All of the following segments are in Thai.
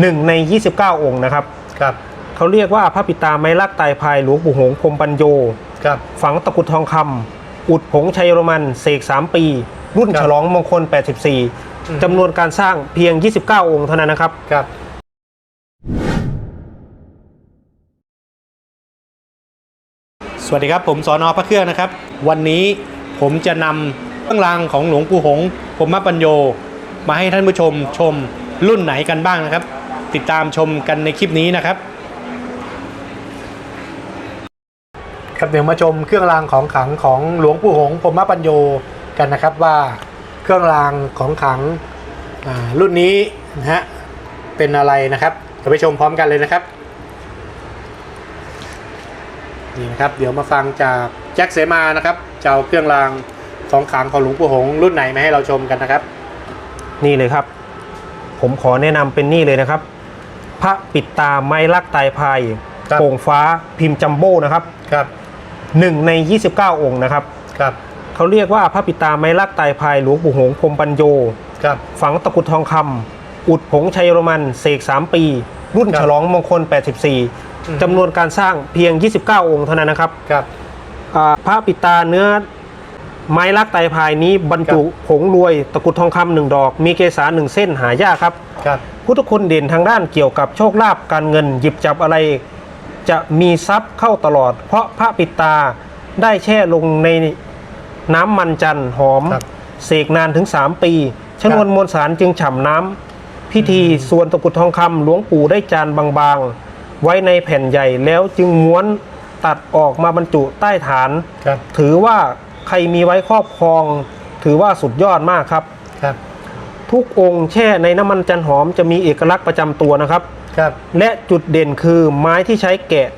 หนึ่งใน 29 องค์นะครับครับเขาเรียกว่าพระปิตาไม้ลักไตรภายหลวงปู่หงส์พรหมปัญโยครับฝังตะกรุดทองคำอุดผงชัยโรมันเสก 3 ปี รุ่นครับฉลองมงคลอืม84จำนวนการสร้างเพียง 29 องค์เท่านั้นนะครับครับสวัสดีครับผมสอนอพระเครื่องนะครับ วันนี้ผมจะนำเครื่องรางของหลวงปู่หงส์พรหมปัญโย มาให้ท่านผู้ชมชมรุ่นไหนกันบ้างนะครับ ติดตามชมกันในคลิปนี้นะครับ ครับเดี๋ยวมาชมเครื่องรางของขลังของหลวงปู่หงส์พรหมปัญโยกันนะครับว่าเครื่องรางของขลังอ่ารุ่นนี้นะฮะเป็นอะไรนะครับเดี๋ยวไปชมพร้อมกันเลยนะครับนี่นะครับเดี๋ยวมาฟังจากแจ็คเสมานะครับจะเอาเครื่องรางของขลังของหลวงปู่หงส์รุ่นไหนมาให้เราชมกันนะครับ นี่เลยครับ ผมขอแนะนำเป็นนี่เลยนะครับ พระปิดตาไม้ลักไตรภายครับโป่งฟ้าพิมพ์จัมโบ้นะครับครับหนึ่งใน 29 องค์นะครับครับเขาเรียกว่าพระปิตาไม้ลักไตรภายหลวงปู่หงส์พรหมปัญโยครับฝังตะกรุดทองคำอุดผงชัยโรมันเสก 3 ปี รุ่นครับฉลองมงคลอืม84จำนวนการสร้างเพียง 29 องค์เท่านั้นนะครับครับอ่าพระปิตาเนื้อไม้ลักไตรภายนี้บรรจุผงรวยตะกรุดทองคำหนึ่งดอก มีเกสาหนึ่งเส้นหายากครับครับ พุทธคุณเด่นทางด้านเกี่ยวกับโชคลาภการเงินหยิบจับอะไร จะมีทรัพย์เข้าตลอด เพราะพระปิตาได้แช่ลงในน้ำมันจันทร์หอม ครับเสกนานถึง 3 ปี ชนวนมวลสารจึงฉ่ำน้ำพิธีส่วนตะกรุดทองคำหลวงปู่ได้จานบางๆ ไว้ในแผ่นใหญ่แล้วจึงม้วนตัดออกมาบรรจุใต้ฐาน ครับ ถือว่าใครมีไว้ครอบครอง ถือว่าสุดยอดมากครับ ครับ ทุกองค์แช่ในน้ำมันจันหอมจะมีเอกลักษณ์ประจำตัวนะครับ ครับ และจุดเด่นคือไม้ที่ใช้แกะ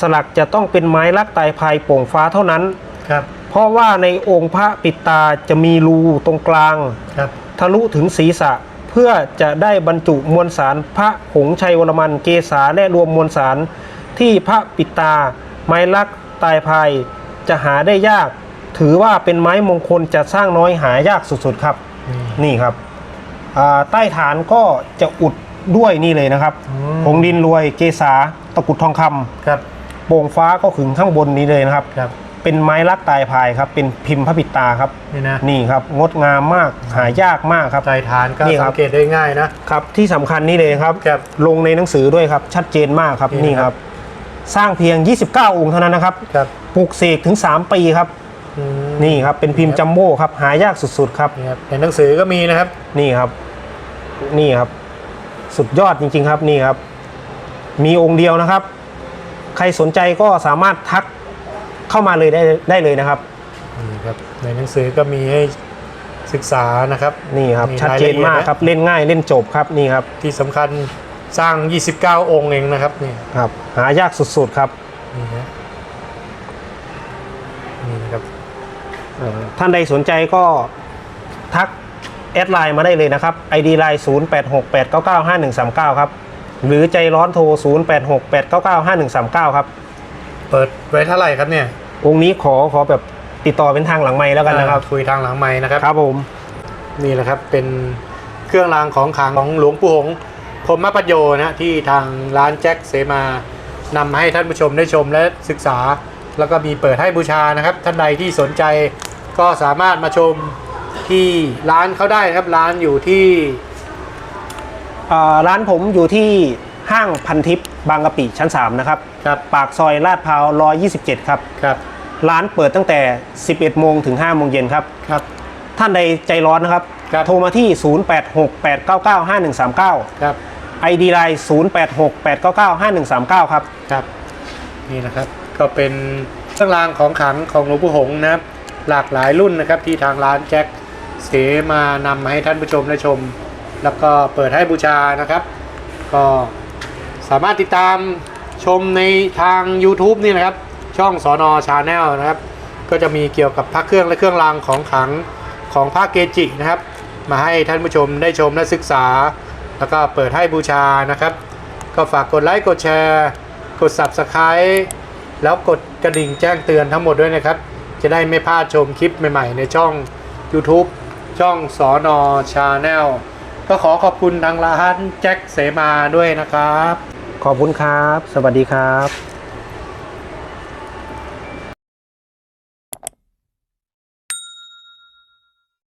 สลักจะต้องเป็นไม้ลักไตรภายโป่งฟ้าเท่านั้น ครับ เพราะว่าในองค์พระปิดตาจะมีรูตรงกลาง ครับ ทะลุถึงศีรษะเพื่อจะได้บรรจุมวลสารพระหงส์ชัยวรมันเกษาและรวมมวลสาร ที่พระปิดตา ไม้ลักตายภายจะหาได้ยาก ถือว่าเป็นไม้มงคลจะสร้างน้อยหายากสุดๆครับ นี่ครับอ่า ใต้ฐานก็จะอุดด้วยนี่เลยนะครับอืมผงดินรวยเกษาตะกรุดทองคำครับโป่งฟ้าก็ขึงข้างบนนี้เลยนะครับครับ เป็นไม้ลักตายภายครับ เป็นพิมพ์พระปิดตาครับนี่นะนี่ครับงดงามมากหายากมากครับใจฐานก็นี่ครัสับงเกตได้ง่ายนะครับที่สำคัญนี่เลยครับครับลงในหนังสือด้วยครับ ชัดเจนมากครับนี่นี่นะคครัรับบสร้างเพียง 29 องค์เท่านั้นนะครับครับปลูกเสกถึง 3 ปีครับอืมนี่ครับเป็นพิมพ์จัมโบ้ครับหายากสุดๆครับนี่ครับในหนังสือก็มีนะครับนี่ครับ นี่ครับ สุดยอดจริง ๆ ครับนี่ครับ มีองค์เดียวนะครับ ใครสนใจก็สามารถทักเข้ามาเลยได้ได้เลยนะครับนี่ครับในหนังสือก็มีให้ศึกษานะครับนี่ครับมีชัดเจนมากรายละเอียดนะครับเล่นง่ายเล่นจบครับนี่ครับ ที่สำคัญสร้าง 29 องค์เองนะครับนี่ครับหายากสุดๆครับนี่ฮะนี่นะครับเอ่อท่านใดสนใจก็ทัก แอดไลน์มาได้เลยนะครับ ID ไลน์0868995139 ครับ หรือใจร้อนโทร 0868995139 ครับ เปิดไว้เท่าไหร่ครับเนี่ย องค์นี้ขอขอแบบติดต่อเป็นทางหลังไม้แล้วกันนะครับอ่าคุยทางหลังไม้นะครับ ครับผม นี่แหละครับเป็นเครื่องรางของขลังของหลวงปู่หงส์พรหมปัญโยนะที่ทางร้านแจ็คเสมานำให้ท่านผู้ชมได้ชมและศึกษา แล้วก็มีเปิดให้บูชานะครับ ท่านใดที่สนใจก็สามารถมาชม ที่ร้านเขาได้นะครับ ร้านอยู่ที่เอ่อร้านผมอยู่ที่ห้างพันทิพย์บางกะปิชั้น 3 นะครับ ครับ ปากซอยลาดพร้าว 127 ครับ ครับ ร้านเปิดตั้งแต่ 11 โมงถึง 5 โมงเย็นครับ ครับ ท่านใดใจร้อนนะครับ ครับ โทรมาที่ 0868995139 ครับ ID ไลน์0868995139 ครับ ครับ นี่นะครับ ก็เป็นเครื่องรางของขลังของหลวงปู่หงส์นะครับ หลากหลายรุ่นนะครับที่ทางร้านแจ็ค เสมานำมาให้ท่านผู้ชมได้ชม แล้วก็เปิดให้บูชานะครับ ก็สามารถติดตามชมในทาง YouTube นี่นะครับ ช่องสอนอชาแนลนะครับ ก็จะมีเกี่ยวกับพระเครื่องและเครื่องรางของขลังของพระเกจินะครับ มาให้ท่านผู้ชมได้ชมและศึกษา แล้วก็เปิดให้บูชานะครับ ก็ฝากกดไลค์กดแชร์ กด Subscribe แล้วกดกระดิ่งแจ้งเตือนทั้งหมดด้วยนะครับ จะได้ไม่พลาดชมคลิปใหม่ ๆ ในช่อง YouTube ช่องสอนอชาแนลก็ขอขอบคุณทางร้านแจ็คเสมาด้วยนะครับ ขอบคุณครับ สวัสดีครับ